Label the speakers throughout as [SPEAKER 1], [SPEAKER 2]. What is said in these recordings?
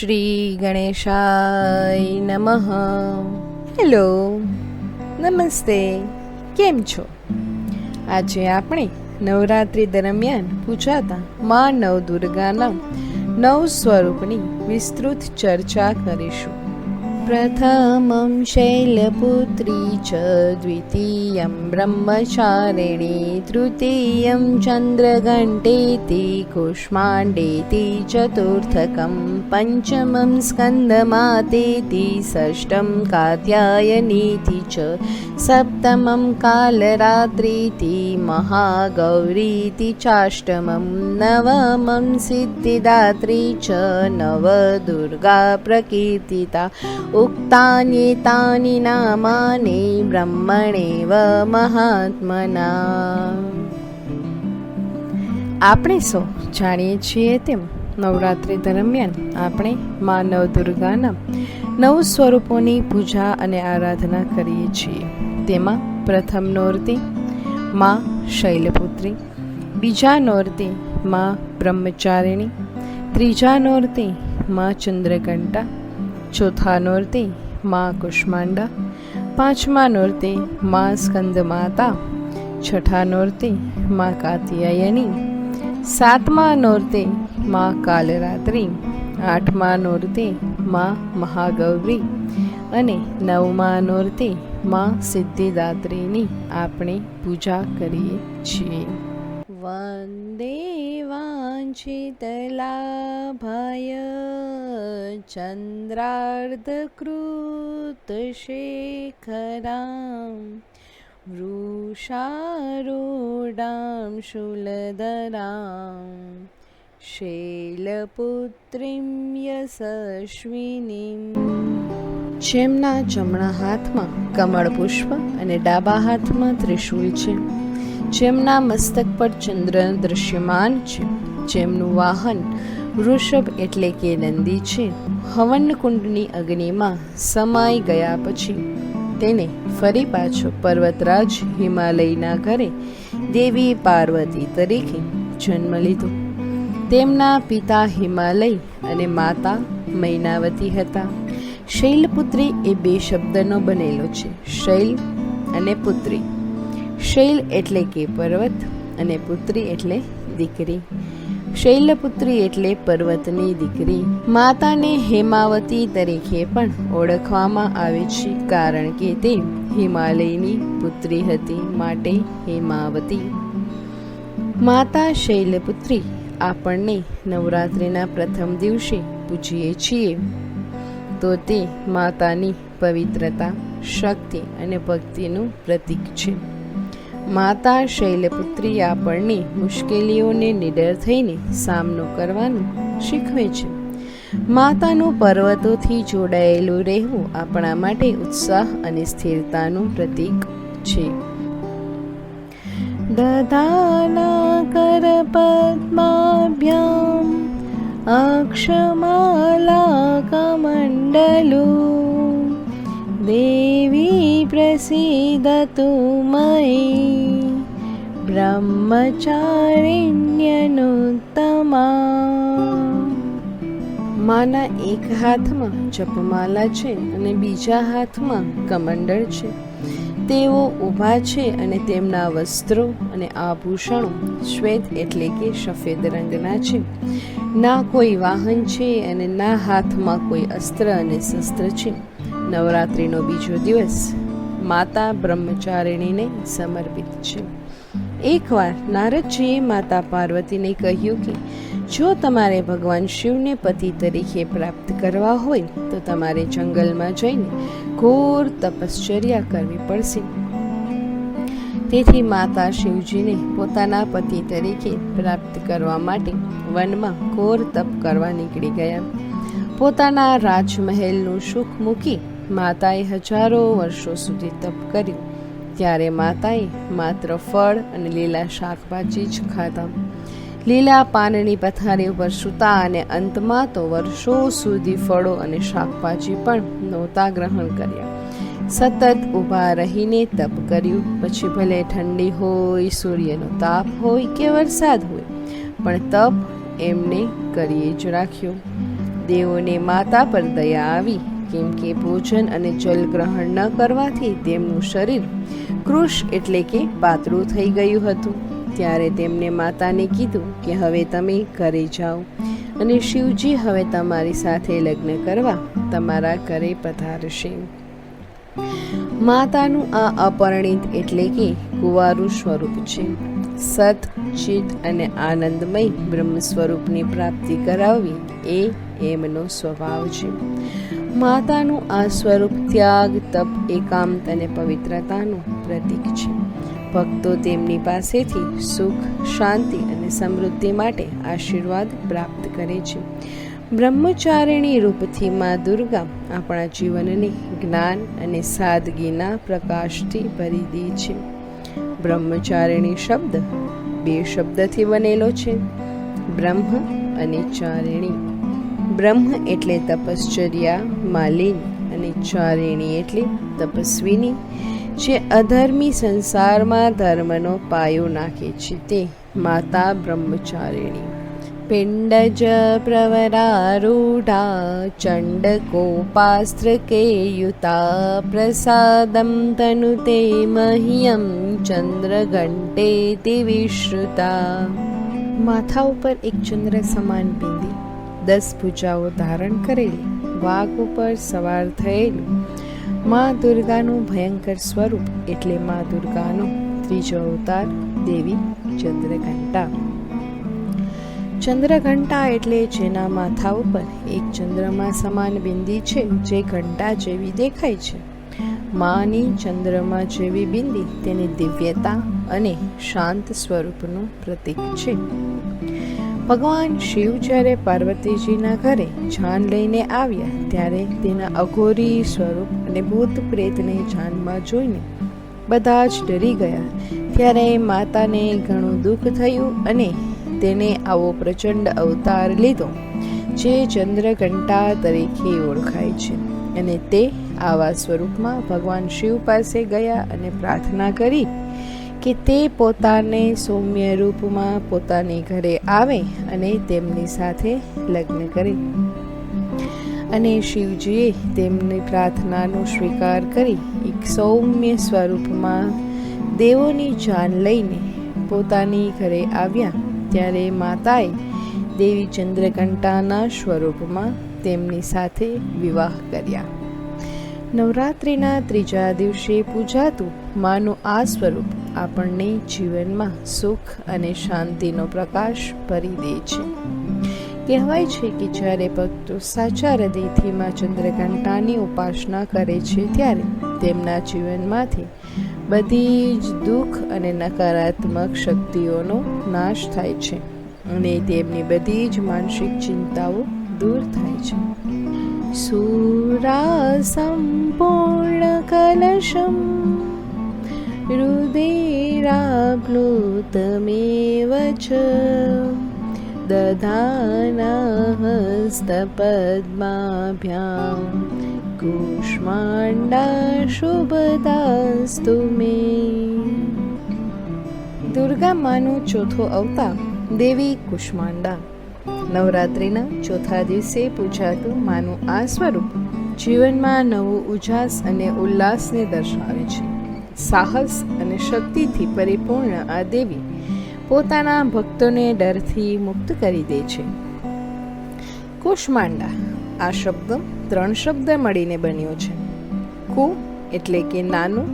[SPEAKER 1] શ્રી ગણેશાય નમઃ હેલો નમસ્તે કેમ છો આજે આપણે નવરાત્રિ દરમિયાન પૂજાતા મા નવદુર્ગાના નવ સ્વરૂપની વિસ્તૃત ચર્ચા કરીશું. प्रथमं शैलपुत्री च द्वितीयं ब्रह्मचारिणी तृतीयं चन्द्रघण्टेति कुष्माण्डेति चतुर्थकं पञ्चमं स्कन्दमातेति षष्ठं कात्यायनीति च सप्तमं कालरात्रीति महागौरीति चाष्टमं नवमं सिद्धिदात्री च नवदुर्गा प्रकीर्तिता उक्तान्येतानि नामानि બ્રહ્મણેવ મહાત્મના આપણે સૌ જાણીએ છીએ તેમ નવરાત્રિ દરમિયાન આપણે મા નવદુર્ગાના નવ સ્વરૂપોની પૂજા અને આરાધના કરીએ છીએ તેમાં પ્રથમ નોરતી મા શૈલપુત્રી બીજા નોરતી મા બ્રહ્મચારિણી ત્રીજા નોરતી મા ચંદ્રઘંટા ચોથા નોરતી મા કુષ્માંડા. પાંચમા નોરતી મા સ્કંદ માતા છઠ્ઠા નોરતી મા કાત્યાયની. સાતમા નોરતે મા કાલરાત્રિ. આઠમા નોરતે મા મહાગૌરી. અને નવમા નોરતે મા સિદ્ધિદાત્રીની આપણે પૂજા કરીએ છીએ. વંદે વાંછિતલાભાય चन्द्रार्धकृतशेखरां वृषारूढां शूलधरां શૈલપુત્રીं યશસ્વિનીમ જેમના જમણા હાથમાં કમળ પુષ્પ અને ડાબા હાથમાં ત્રિશૂલ છે. જેમના મસ્તક પર ચંદ્ર દૃશ્યમાન છે, જેમનું વાહન વૃષભ એટલે કે નંદી છે. હવન કુંડની અગ્નિમાં સમાઈ ગયા પછી તેને ફરી પાછો પર્વતરાજ હિમાલયના ઘરે દેવી પાર્વતી તરીકે જન્મ લીધો. તેમના પિતા હિમાલય અને માતા મૈનાવતી હતા. શૈલપુત્રી એ બે શબ્દનો બનેલો છે, શૈલ અને પુત્રી. શૈલ એટલે કે પર્વત અને પુત્રી એટલે દીકરી. શૈલપુત્રી એટલે પર્વતની દીકરી. માતાને હેમાવતી તરીકે પણ ઓળખવામાં આવે છે, કારણ કે તે હિમાલયની પુત્રી હતી માટે હેમાવતી. માતા શૈલપુત્રી આપણને નવરાત્રિના પ્રથમ દિવસે પૂજીએ છીએ. તો તે માતાની પવિત્રતા, શક્તિ અને ભક્તિનું પ્રતીક છે. માતા શૈલપુત્રી આપણને મુશ્કેલીઓને નિડર થઈને સામનો કરવાનું શીખવે છે. માતાનું પર્વતોથી જોડાયેલું રહેવું આપણા માટે ઉત્સાહ અને સ્થિરતાનું પ્રતીક છે. દધાના કર પદ્માભ્યામ, અક્ષમાલા કમંડલુ. દેવી પ્રસીદતુ મયી બ્રહ્મચારિણ્યનુત્તમા. માના એક હાથમાં જપમાલા છે અને બીજા હાથમાં કમંડળ છે. તેઓ ઊભા છે અને તેમના વસ્ત્રો અને આભૂષણો શ્વેત એટલે કે સફેદ રંગના છે. ના કોઈ વાહન છે અને ના હાથમાં કોઈ અસ્ત્ર અને શસ્ત્ર છે. નવરાત્રિનો બીજો દિવસ માતા બ્રહ્મચારિણીને સમર્પિત છે. એકવાર નારદજીએ માતા પાર્વતીને કહ્યું કે, જો તમારે ભગવાન શિવને પતિ તરીકે પ્રાપ્ત કરવા હોય, તો તમારે જંગલમાં જઈને ઘોર તપશ્ચર્યા કરવી પડશે. તેથી માતા શિવજીને પોતાના પતિ તરીકે પ્રાપ્ત કરવા માટે વનમાં ઘોર તપ કરવા નીકળી ગયા. પોતાના રાજમહેલનું સુખ મૂકી માતાએ હજારો વર્ષો સુધી તપ કર્યું. ત્યારે માતાએ માત્ર ફળ અને લીલા શાકભાજી જ ખાધા. લીલા પાનની પથારી ઉપર સૂતા અને અંતમાં તો વર્ષો સુધી ફળો અને શાકભાજી પણ નહોતા ગ્રહણ કર્યા. સતત ઊભા રહીને તપ કર્યું. પછી ભલે ઠંડી હોય, સૂર્યનો તાપ હોય કે વરસાદ હોય, પણ તપ એમને કરીએ જ રાખ્યો. દેવોને માતા પર દયા આવી. કેમ કે ભોજન અને જલ ગ્રહણ ન કરવાથી તેમનું શરીર કૃષ એટલે કે પાતળું થઈ ગયું હતું. ત્યારે તેમને માતાને કીધું કે હવે તમે ઘરે જાઓ અને શિવજી હવે તમારી સાથે લગ્ન કરવા તમારા ઘરે પધારશે. માતાનું આ અપરિણિત એટલે કે કુવારું સ્વરૂપ છે. સત ચિત અને આનંદમય બ્રહ્મ સ્વરૂપની પ્રાપ્તિ કરાવવી એ એમનો સ્વભાવ છે. માતાનું આ સ્વરૂપ ત્યાગ, તપ, એકાંત અને પવિત્રતાનું પ્રતીક છે. ભક્તો તેમની પાસેથી સુખ, શાંતિ અને સમૃદ્ધિ માટે આશીર્વાદ પ્રાપ્ત કરે છે. બ્રહ્મચારિણી રૂપથી મા દુર્ગા આપણા જીવનને જ્ઞાન અને સાદગીના પ્રકાશથી ભરી દે છે. બ્રહ્મચારિણી શબ્દ બે શબ્દથી બનેલો છે. બ્રહ્મ અને ચારિણી. બ્રહ્મ એટલે તપશ્ચર્યા, માલિન અને ચારિણી એટલે તપસ્વીની, જે અધર્મી સંસારમાં ધર્મનો પાયો નાખે છે તે માતા બ્રહ્મચારિણી. પિંડજ પ્રવરારૂઢા, ચંડકોપાસ્ત્ર કેયુતા, પ્રસાદમ તનુતે મહ્યમ, ચંદ્રઘંટે તે વિશ્રુતા. માથા ઉપર એક ચંદ્ર સમાન બિંદી દસ ભુજાઓ ધારણ કરેલી. વાઘ ઉપર સવાર થયેલું. મા દુર્ગાનું ભયંકર સ્વરૂપ એટલે મા દુર્ગાનો ત્રીજો અવતાર, દેવી ચંદ્રઘંટા. ચંદ્રઘંટા એટલે જેના માથા ઉપર એક ચંદ્રમા સમાન બિંદી છે, જે ઘંટા જેવી દેખાય છે. માની ચંદ્રમા જેવી બિંદી તેની દિવ્યતા અને શાંત સ્વરૂપનું પ્રતીક છે. ભગવાન શિવ જ્યારે પાર્વતીજીના ઘરે જાન લઈને આવ્યા ત્યારે તેના અઘોરી સ્વરૂપ અને ભૂત પ્રેતને જાનમાં જોઈને બધા જ ડરી ગયા. ત્યારે માતાને ઘણું દુઃખ થયું અને તેને આવો પ્રચંડ અવતાર લીધો, જે ચંદ્રઘંટા તરીકે ઓળખાય છે. અને તે આવા સ્વરૂપમાં ભગવાન શિવ પાસે ગયા અને પ્રાર્થના કરી કે તે પોતાને સૌમ્ય રૂપમાં પોતાની ઘરે આવે અને તેમની સાથે લગ્ન કરે. અને શિવજીએ તેમની પ્રાર્થનાનો સ્વીકાર કરી એક સૌમ્ય સ્વરૂપમાં દેવોની જાન લઈને પોતાની ઘરે આવ્યા. ત્યારે માતાએ દેવી ચંદ્રઘંટાના સ્વરૂપમાં તેમની સાથે વિવાહ કર્યા. નવરાત્રિના ત્રીજા દિવસે પૂજાતું માનું આ સ્વરૂપ આપણને જીવનમાં સુખ અને શાંતિનો પ્રકાશ ભરી દે છે. કહેવાય છે કે જ્યારે ભક્તો સાચા હૃદયથી માં ચંદ્રઘંટાની ઉપાસના કરે છે ત્યારે તેમના જીવનમાંથી બધી જ દુઃખ અને નકારાત્મક શક્તિઓનો નાશ થાય છે અને તેમની બધી જ માનસિક ચિંતાઓ દૂર થાય છે. સુરા સંપૂર્ણ કલશમ रुदिराप्लुतमेव च दधानहस्तपद्माभ्यां कूष्माण्डा શુભદાસ્તુ મે દુર્ગા માનો ચોથો અવતાર દેવી કુષ્માંડા નવરાત્રિના ચોથા દિવસે પૂજાતું માનું આ સ્વરૂપ જીવનમાં નવું ઉજાસ અને ઉલ્લાસને દર્શાવે છે સાહસ અને શક્તિથી પરિપૂર્ણ આ દેવી પોતાના ભક્તોને ડરથી મુક્ત કરી દે છે. કુષ્માંડા, આ શબ્દ ત્રણ શબ્દ મળીને બન્યો છે. કુ એટલે કે નાનું,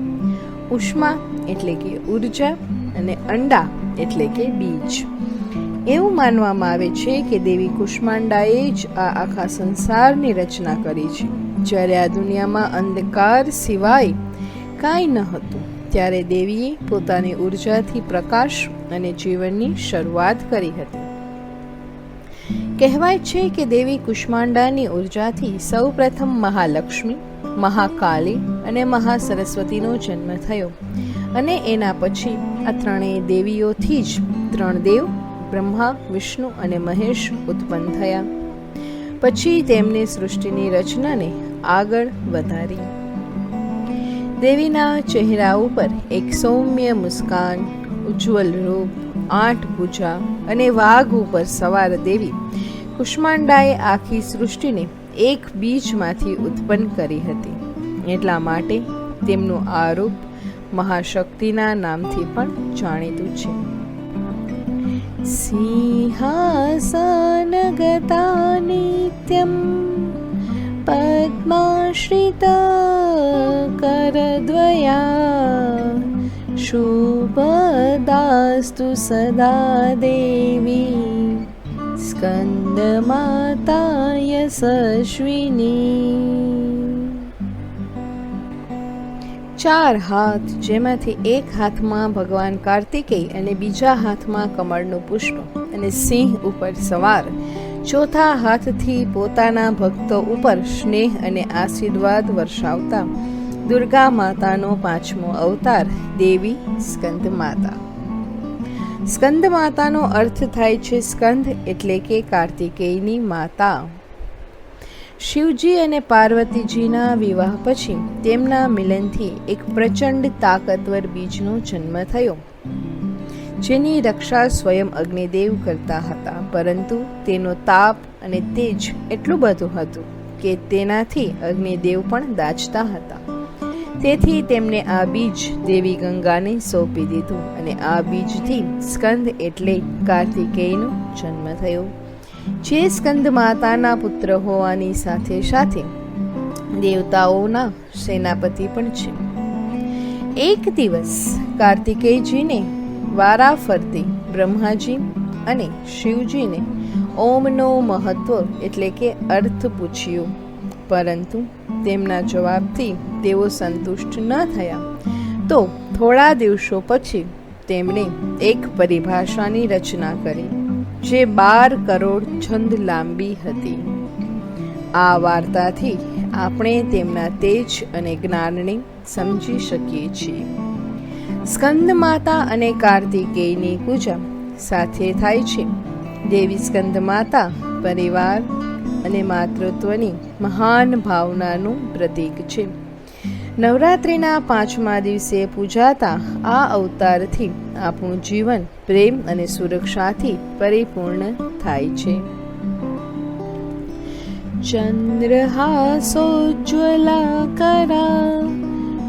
[SPEAKER 1] ઉષ્મા એટલે કે ઊર્જા અને અંડા એટલે કે બીજ. એવું માનવામાં આવે છે કે દેવી કુષ્માંડાએ જ આ આખા સંસારની રચના કરી છે. જ્યારે આ દુનિયામાં અંધકાર સિવાય કાંઈ ન હતું. ત્યારે દેવીએ પોતાની ઉર્જાથી પ્રકાશ અને જીવનની શરૂઆત કરી હતી. કહેવાય છે કે દેવી કુષ્માંડાની ઉર્જાથી સૌ પ્રથમ મહાલક્ષ્મી મહાકાલી અને મહાસરસ્વતીનો જન્મ થયો. અને એના પછી આ ત્રણેય દેવીઓથી જ ત્રણ દેવ, બ્રહ્મા, વિષ્ણુ અને મહેશ ઉત્પન્ન થયા. પછી તેમની સૃષ્ટિની રચનાને આગળ વધારી. દેવીના ચહેરા ઉપર એક સૌમ્ય મુસ્કાન, ઉજ્જવલ રૂપ, આઠ ભુજા અને વાઘ ઉપર સવાર દેવી કુષ્માંડાએ આખી સૃષ્ટિને એક બીજમાંથી ઉત્પન્ન કરી હતી. એટલા માટે તેમનું આ રૂપ મહાશક્તિના નામથી પણ જાણીતું છે. સિંહાસનગતા નિત્યમ પદ્માશ્રિત કરદ્વયા शुभदास्तु સદા દેવી સ્કંદમાતાય સશ્વિની ચાર હાથ, જેમાંથી એક હાથમાં ભગવાન કાર્તિકેય અને બીજા હાથમાં કમળનું પુષ્પ અને સિંહ ઉપર સવાર. ચોથા હાથથી પોતાના ભક્તો ઉપર સ્નેહ અને આશીર્વાદ વર્ષાવતા દુર્ગા માતાનો પાંચમો અવતાર, દેવી સ્કંદ માતા. સ્કંદ માતાનો અર્થ થાય છે સ્કંદ એટલે કે કાર્તિકેયની માતા. શિવજી અને પાર્વતીજીના વિવાહ પછી તેમના મિલનથી એક પ્રચંડ તાકતવર બીજનો જન્મ થયો. જેની રક્ષા સ્વયં અગ્નિદેવ કરતા હતા. પરંતુ તેનો તાપ અને તેજ એટલું બધું હતું કે તેનાથી અગ્નિદેવ પણ દાચતા હતા. તેથી તેમને આ બીજ દેવી ગંગાને સોંપી દીધું અને આ બીજથી સ્કંદ એટલે કાર્તિકેયનો જન્મ થયો. જે સ્કંદ માતાના પુત્ર હોવાની સાથે સાથે દેવતાઓના સેનાપતિ પણ છે. એક દિવસ કાર્તિકેયજીને વારા ફરતી બ્રહ્માજી અને શિવજીને ઓમનો મહત્વ એટલે કે અર્થ પૂછ્યો. પરંતુ તેમના જવાબથી તેઓ સંતુષ્ટ ન થયા. તો થોડા દિવસો પછી તેમણે એક પરિભાષાની રચના કરી, જે બાર કરોડ છંદ લાંબી હતી. આ વાર્તાથી આપણે તેમના તેજ અને જ્ઞાનને સમજી શકીએ છીએ. સ્કંદ માતા અને કાર્તિકેયની પૂજા સાથે થાય છે. દેવી સ્કંદ માતા પરિવાર અને માતૃત્વની મહાન ભાવનાનું પ્રતીક છે. નવરાત્રિના પાંચમા દિવસે પૂજાતા આ અવતારથી આપણું જીવન પ્રેમ અને સુરક્ષાથી પરિપૂર્ણ થાય છે. ચંદ્રહાસોજ્વલા કરા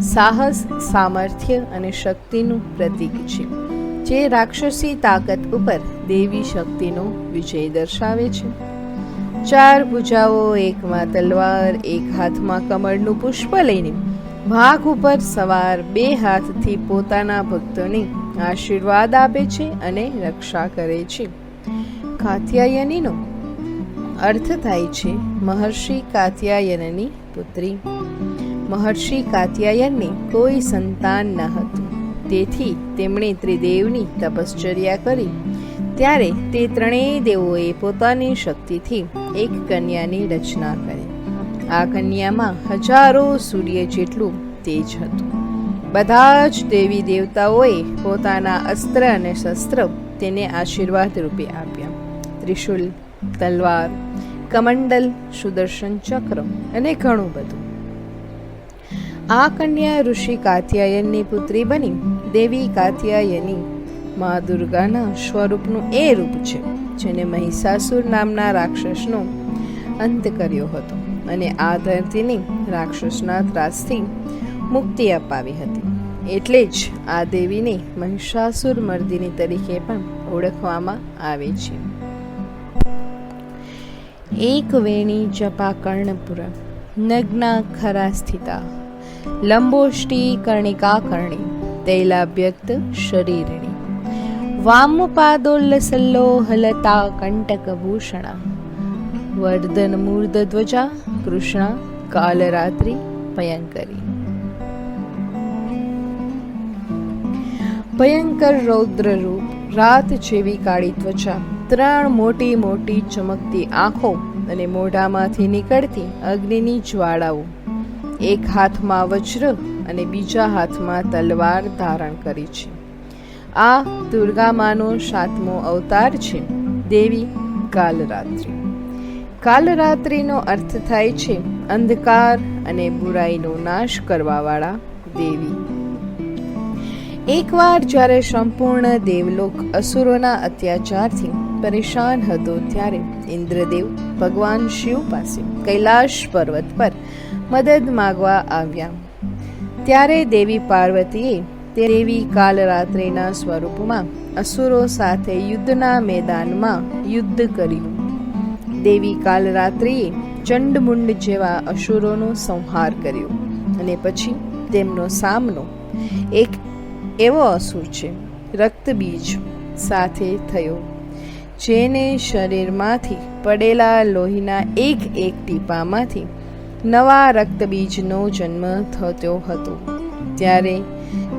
[SPEAKER 1] સાહસ, સામર્થ્ય અને શક્તિનું પ્રતીક છે, જે રાક્ષસી તાકાત ઉપર દેવી શક્તિનો વિજય દર્શાવે છે. ચાર ભુજાઓ, એકમાં તલવાર, એક હાથમાં કમળનું પુષ્પ લઈને ભાગ ઉપર સવાર બે હાથથી પોતાના ભક્તોને આશીર્વાદ આપે છે અને રક્ષા કરે છે. કાત્યાયનીનો અર્થ થાય છે, મહર્ષિ કાત્યાયનની પુત્રી. મહર્ષિ કાત્યાયનને કોઈ સંતાન ન હતું. તેથી તેમણે ત્રિદેવની તપશ્ચર્યા કરી. ત્યારે તે ત્રણેય દેવોએ પોતાની શક્તિથી એક કન્યાની રચના કરી. આ કન્યામાં હજારો સૂર્ય જેટલું તેજ હતું. બધા જ દેવી દેવતાઓએ પોતાના અસ્ત્ર અને શસ્ત્ર તેને આશીર્વાદ રૂપે આપ્યા. ત્રિશુલ, તલવાર, કમંડલ, સુદર્શન ચક્ર અને ઘણું બધું. આ કન્યા ઋષિ કાત્યાયનની પુત્રી બની, દેવી કાત્યાયની. મા દુર્ગાના સ્વરૂપનું એ રૂપ છે, જેને મહિષાસુર નામના રાક્ષસનો અંત કર્યો હતો અને આ ધરતીની રાક્ષસના ત્રાસથી મુક્તિ અપાવી હતી. એટલે જ આ દેવીને મહિષાસુર મર્દિની તરીકે પણ ઓળખવામાં આવે છે. એક વેણી જપા કર્ણપુર નગ્ના ખરા સ્થિતા. લંબોષ્ટી કર્ણિકા કર્ણી, તૈલાભ્યક્ત શરીરિણી. વામપાદોલ્લસલ્લો હલતા કંટકભૂષણા. વર્ધન મૂર્ધધ્વજા કૃષ્ણ, કાલરાત્રિ, ભયંકરી. ભયંકર રૌદ્ર રૂપ રાત જેવી કાળી ત્વચા, ત્રણ મોટી મોટી ચમકતી આંખો અને મોઢામાંથી નીકળતી અગ્નિની જ્વાળાઓ. એક હાથમાં વજ્ર અને બીજા હાથમાં તલવાર ધારણ કરી છે. આ દુર્ગામાનો સાતમો અવતાર છે, દેવી કાલરાત્રિ. કાલરાત્રિનો અર્થ થાય છે, અંધકાર અને બુરાઈનો નાશ કરવાવાળા દેવી. એકવાર જ્યારે સંપૂર્ણ દેવલોક અસુરોના અત્યાચારથી પરેશાન હતો, ત્યારે ઇન્દ્રદેવ ભગવાન શિવ પાસે કૈલાશ પર્વત પર મદદ માગવા આવ્યા. ત્યારે દેવી પાર્વતીએ તે દેવી કાલરાત્રિના સ્વરૂપમાં અસુરો સાથે યુદ્ધના મેદાનમાં યુદ્ધ કર્યું. દેવી કાલરાત્રિએ ચંડમુંડ જેવા અસુરોનો સંહાર કર્યો અને પછી તેમનો સામનો એક એવો અસુર છે, રક્તબીજ સાથે થયો, જેને શરીરમાંથી પડેલા લોહીના એક એક ટીપામાંથી નવા રક્તબીજનો જન્મ થતો હતો. ત્યારે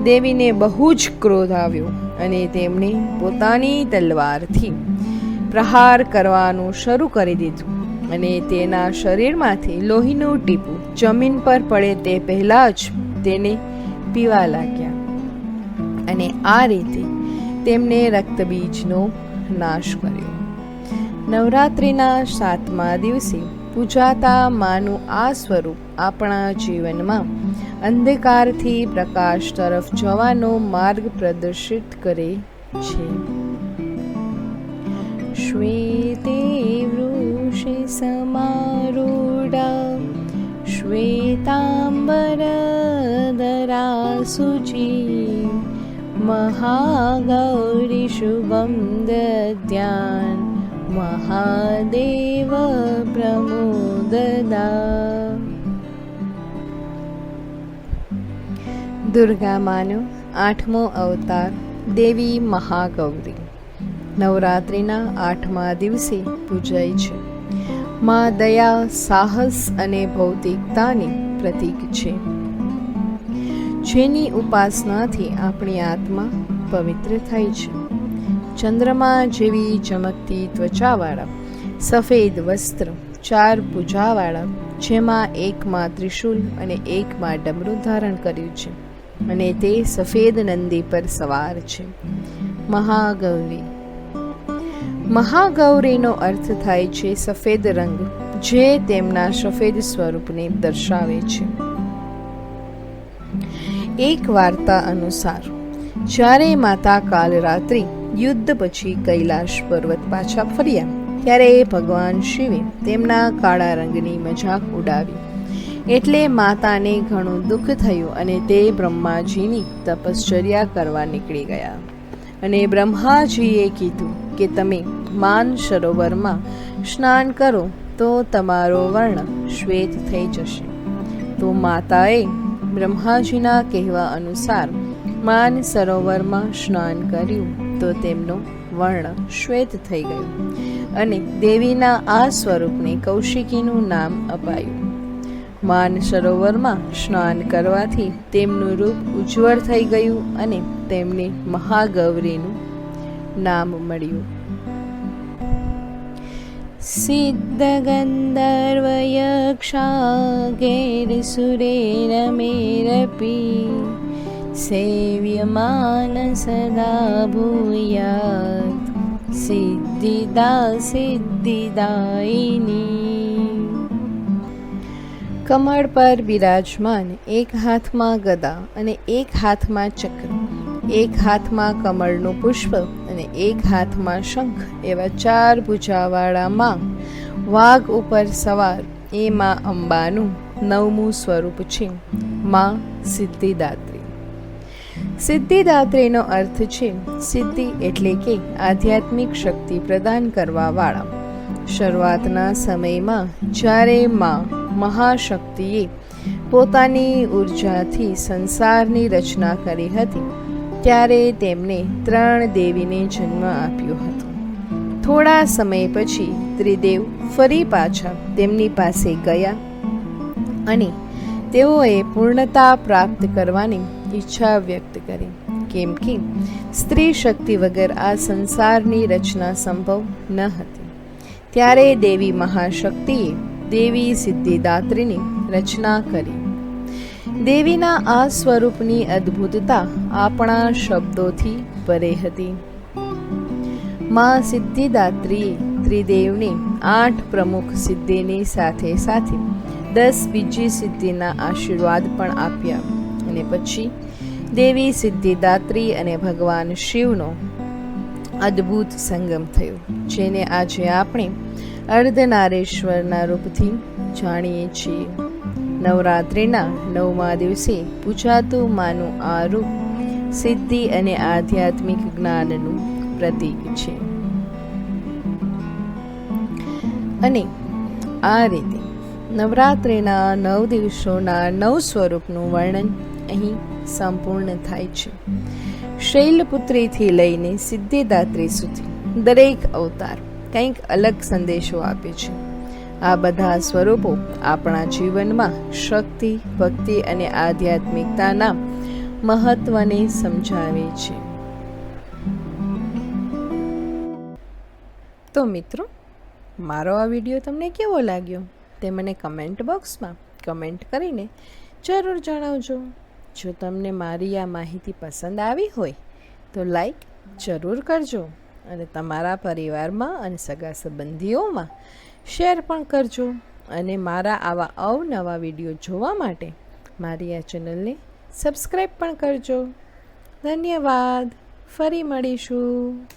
[SPEAKER 1] દેવીને બહુ જ ક્રોધ આવ્યો અને તેમણે પોતાની તલવારથી પ્રહાર કરવાનું શરૂ કરી દીધું અને તેના શરીરમાંથી લોહીનું ટીપું જમીન પર પડે તે પહેલાં જ તેને પીવા લાગ્યા. અને આ રીતે તેમણે રક્તબીજનો નાશ કર્યો. નવરાત્રિના સાતમા દિવસે પૂજાતા માનું આ સ્વરૂપ આપણા જીવનમાં અંધકારથી પ્રકાશ તરફ જવાનો માર્ગ પ્રદર્શિત કરે છે શ્વેતે વૃષિ સમારૂઢા શ્વેતાંબરધરા શુચિ महागौरि शुभं दद्यान् महादेव प्रमोददा દુર્ગામાનો આઠમો અવતાર દેવી મહાગૌરી નવરાત્રિના આઠમા દિવસે પૂજાય છે મા દયા સાહસ અને ભૌતિકતાની પ્રતીક છે જેની ઉપાસનાથી આપણી આત્મા પવિત્ર થાય છે ચંદ્રમા જેવી ચમકતી ત્વચાવાળા, સફેદ વસ્ત્ર, ચાર પૂજાવાળા જેમાં એકમાં ત્રિશુલ અને એકમાં ડમરું ધારણ કર્યું છે અને તે સફેદ નંદી પર સવાર છે. મહાગૌરી. મહાગૌરીનો અર્થ થાય છે સફેદ રંગ, જે તેમના સફેદ સ્વરૂપને દર્શાવે છે. એક વાર્તા અનુસાર, જ્યારે માતા કાલરાત્રિ યુદ્ધ પછી કૈલાશ પર્વત પાછા ફર્યા. ત્યારે ભગવાન શિવે તેમના કાળા રંગની મજાક ઉડાવી. એટલે માતાને ઘણું દુઃખ થયું અને તે બ્રહ્માજીની તપશ્ચર્યા કરવા નીકળી ગયા. અને બ્રહ્માજીએ કીધું કે તમે માન સરોવરમાં સ્નાન કરો તો તમારો વર્ણ શ્વેત થઈ જશે. તો માતાએ બ્રહ્માજીના કહેવા અનુસાર માન સરોવરમાં સ્નાન કર્યું તો તેમનું વર્ણ શ્વેત થઈ ગયું અને દેવીના આ સ્વરૂપને કૌશિકીનું નામ અપાયું. માન સરોવરમાં સ્નાન કરવાથી તેમનું રૂપ ઉજ્જવળ થઈ ગયું અને તેમને મહાગૌરીનું નામ મળ્યું. સિદ્ધગંધર્વયક્ષા ગેરસુરેરમેરપી सेव्यमान सदा भूयात् સિદ્ધિદા સિદ્ધિદાયિની કમળ પર બિરાજમાન એક હાથમાં ગદા અને એક હાથમાં ચક્ર એક હાથમાં કમળનું પુષ્પ અને એક હાથમાં શંખ એવા ચાર ભૂજાવાળા માં વાઘ ઉપર સવાર એ માં અંબાનું નવમું સ્વરૂપ છે માં સિદ્ધિદાત્રી સિદ્ધિદાત્રીનો અર્થ છે, સિદ્ધિ એટલે કે આધ્યાત્મિક શક્તિ પ્રદાન કરવાવાળા. શરૂઆતના સમયમાં જ્યારે માં મહાશક્તિએ પોતાની ઉર્જાથી સંસારની રચના કરી હતી, ત્યારે તેમને ત્રણ દેવીને જન્મ આપ્યો હતો. થોડા સમય પછી ત્રિદેવ ફરી પાછા તેમની પાસે ગયા અને તેઓએ પૂર્ણતા પ્રાપ્ત કરવાની ઈચ્છા વ્યક્ત કરી. કેમ કે સ્ત્રી શક્તિ વગર આ સંસારની રચના સંભવ ન હતી. ત્યારે દેવી મહાશક્તિએ દેવી સિદ્ધિદાત્રીની રચના કરી. દેવીના આ સ્વરૂપની અદ્ભુતતા આપણા શબ્દોથી પરે હતી. માં સિદ્ધિદાત્રીએ ત્રિદેવને આઠ પ્રમુખ સિદ્ધિની સાથે સાથે દસ બીજી સિદ્ધિના આશીર્વાદ પણ આપ્યા. અને પછી દેવી સિદ્ધિદાત્રી અને ભગવાન શિવનો અદ્ભુત સંગમ થયો, જેને આજે આપણે અર્ધનારેશ્વરના રૂપથી જાણીએ છીએ. નવરાત્રિના નવમા દિવસે પૂજાતું માનું આ રૂપ સિદ્ધિ અને આધ્યાત્મિક જ્ઞાનનું પ્રતીક છે. અને આ રીતે નવરાત્રિના નવ દિવસોના નવ સ્વરૂપનું વર્ણન અહીં સંપૂર્ણ થાય છે. શૈલપુત્રીથી લઈને સિદ્ધિદાત્રી સુધી દરેક અવતાર કંઈક અલગ સંદેશો આપે છે. આ બધા સ્વરૂપો આપણા જીવનમાં શક્તિ, ભક્તિ અને આધ્યાત્મિકતાના મહત્વને સમજાવે છે. તો મિત્રો, મારો આ વીડિયો તમને કેવો લાગ્યો? તે મને કમેન્ટ બોક્સમાં કમેન્ટ કરીને જરૂર જણાવજો. જો તમને મારી આ માહિતી પસંદ આવી હોય, તો લાઈક જરૂર કરજો અને તમારા પરિવારમાં અને સગા સંબંધીઓમાં શેર પણ કરજો અને મારા આવા અવનવા વીડિયો જોવા માટે મારી આ ચેનલને સબસ્ક્રાઈબ પણ કરજો. ધન્યવાદ. ફરી મળીશું.